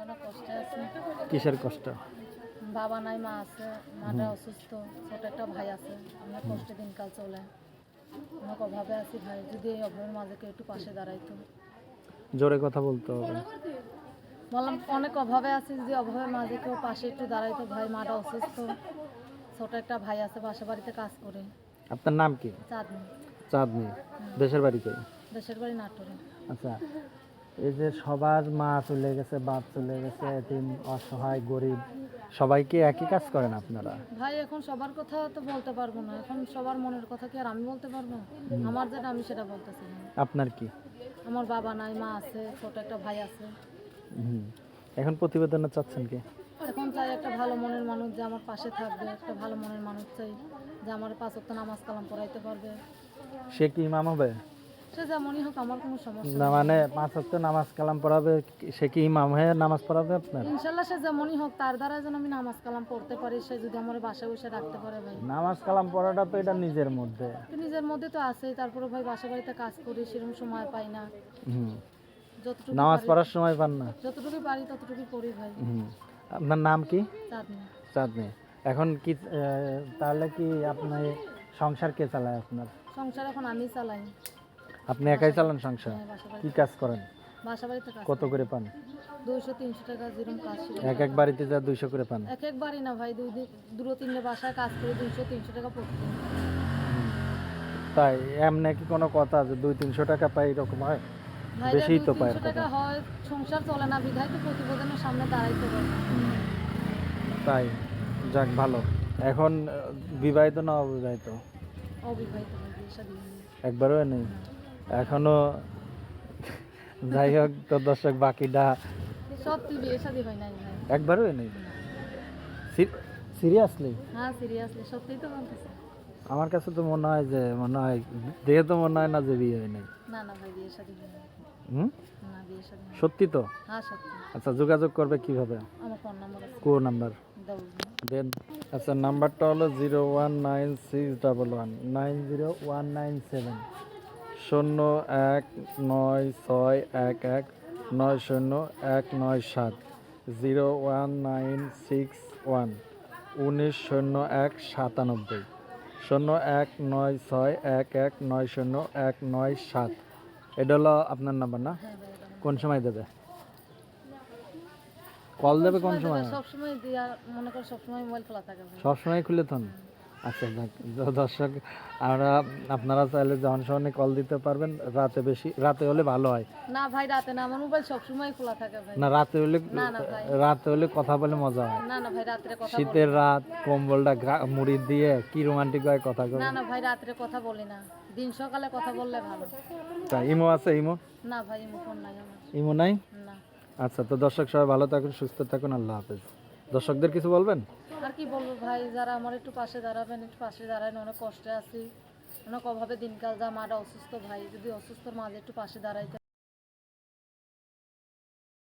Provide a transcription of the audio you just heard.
কষ্টে আছে। কিসের কষ্ট? বাবা নাই মা আছে মাটা অসুস্থ ছোট একটা ভাই আছে। অনেক কষ্টে দিনকাল চলে। অনেক অভাবে আছি ভাই যদি এই অভাবের মাঝে কেউ একটু পাশে দাঁড়াইতো। জোরে কথা বলতে। হবে বললাম অনেক অভাবে আছি যদি অভাবের মাঝে কেউ পাশে একটু দাঁড়াইতো ভাই মাটা অসুস্থ ছোট একটা ভাই আছে বাসা বাড়িতে কাজ করে। আপনার নাম কি? চাঁদনি। চাঁদনি। দেশের বাড়িতে দেশের বাড়ি নাটোরে। আচ্ছা। এই যে সবার মা চলে গেছে বাপ চলে গেছে এতিম অসহায় গরিব সবাইকে একই কাজ করেন আপনারা? ভাই এখন সবার কথা তো বলতে পারব না। এখন সবার মনের কথা কি আর আমি বলতে পারব? আমার যেটা আমি সেটা বলতেছি না। আপনার কি? আমার বাবা নাই মা আছে ছোট একটা ভাই আছে। হুম। এখন প্রতিবেদনে চাচ্ছেন কি? এখন চাই একটা ভালো মনের মানুষ যে আমার পাশে থাকবে একটা ভালো মনের মানুষ চাই যে আমার পাঁচ ওয়াক্ত নামাজ কালাম পড়াইতে পারবে। সে কি ইমাম হবে? সে যেমনই হোক আমার কোনো সমস্যা না মানে পাঁচ ওয়াক্ত নামাজ কালাম পড়াবে সে কি ইমাম হয়ে নামাজ পড়াবে আপনার? সে যেমনই হোক তার দ্বারা যেন আমি নামাজ কালাম পড়তে পারি সে যদি আমার বাসায় বসে রাখতে পারে ভাই। নামাজ কালাম পড়াটা তো এটা নিজের মধ্যে। তো নিজের মধ্যে তো আছেই তারপরে ভাই বাসা বাড়িতে কাজ করি সেরকম সময় পাই না। হুম। যতটুকু নামাজ পড়ার সময় পান না? যতটুকু পারি ততটুকু পড়ি ভাই। হুম। আপনার নাম কি? চাঁদনি। চাঁদনি। এখন কি তাহলে কি আপনি সংসার কে চালায় আপনার? সংসার এখন আমি চালাই। আপনি একাই চালান সংসার? হ্যাঁ, কি কাজ করেন? বাসা বাড়িতে কাজ কত করে। পান? দুইশো তিনশো টাকা যেরকম কাজ এক এক বাড়িতে যা দুইশো করে পান? এক একবারই না ভাই দুই দুটো তিনটে বাসায় কাজ করে দুইশো তিনশো টাকা পড়তে তাই এমনি কি কোনো কথা যে দুই তিনশো টাকা পাই এরকম হয়? তো পায় টাকা হয় সংসার চলে না বিধায় তো প্রতিবেদনের সামনে দাঁড়াইতে পারে তাই যাক ভালো। এখন বিবাহিত না অবিবাহিত। একবারও নেই? এখনও যাই হোক তো দর্শক বাকিটা সত্যি বিয়ে শাদী হয় নাই ভাই। একবারও নেই? সিরিয়াসলি? হ্যাঁ সিরিয়াসলি সত্যিই তো বলতেছে আমার কাছে তো মনে হয় যে মনে হয় দেখে তো মনে হয় না যে বিয়ে হয় নাই। না না ভাই বিয়ে শাদী হুম? না বিয়ে শাদী নাই। সত্যি তো? হ্যাঁ সত্যি। আচ্ছা যোগাযোগ করবে কীভাবে? আমার ফোন নাম্বার কো নাম্বার। দেন আচ্ছা নাম্বারটা হলো zero one nine six double one nine zero one nine seven. শূন্য এক নয় ছয় এক এক নয় শূন্য এক নয় সাত zero one nine six one উনিশ শূন্য এক সাতানব্বই শূন্য এক নয় ছয় এক এক নয় শূন্য এক নয় সাত। এটা হলো আপনার নাম্বার না। কোন সময় দেবে? কল দেবে কোন সময়? সবসময় দিয়ে আর মনে মোবাইল খোলা থাকে। খুলে থন। আচ্ছা দর্শক আমরা আপনারা চাইলে যখন সময় কল দিতে পারবেন রাতে বেশি রাতে হলে ভালো হয়। না ভাই রাতে না আমার মোবাইল সবসময় খোলা থাকে ভাই। না রাতে হলে রাতে হলে কথা বলে মজা হয়। না না ভাই রাত্রে কথা শীতের রাত কম্বলটা মুড়ি দিয়ে কি রোমান্টিক হয় কথা বলে না না ভাই রাত্রে কথা বলি না। দিন সকালে কথা বললে ভালো। তা ইমো আছে ইমো? না ভাই এমন ফোন নাই ইমো নাই? না। আচ্ছা তো দর্শক সবাই ভালো থাকুন সুস্থ থাকুন আল্লাহ হাফেজ। দর্শকদের কিছু বলবেন? আর কি বলব ভাই, যারা আমার একটু পাশে দাঁড়াবেন, একটু পাশে দাঁড়ান অনেক কষ্টে আছি। অনেক অভাবে দিনকাল যা মাটা অসুস্থ ভাই, যদি অসুস্থ মাঝে একটু পাশে দাঁড়াইতে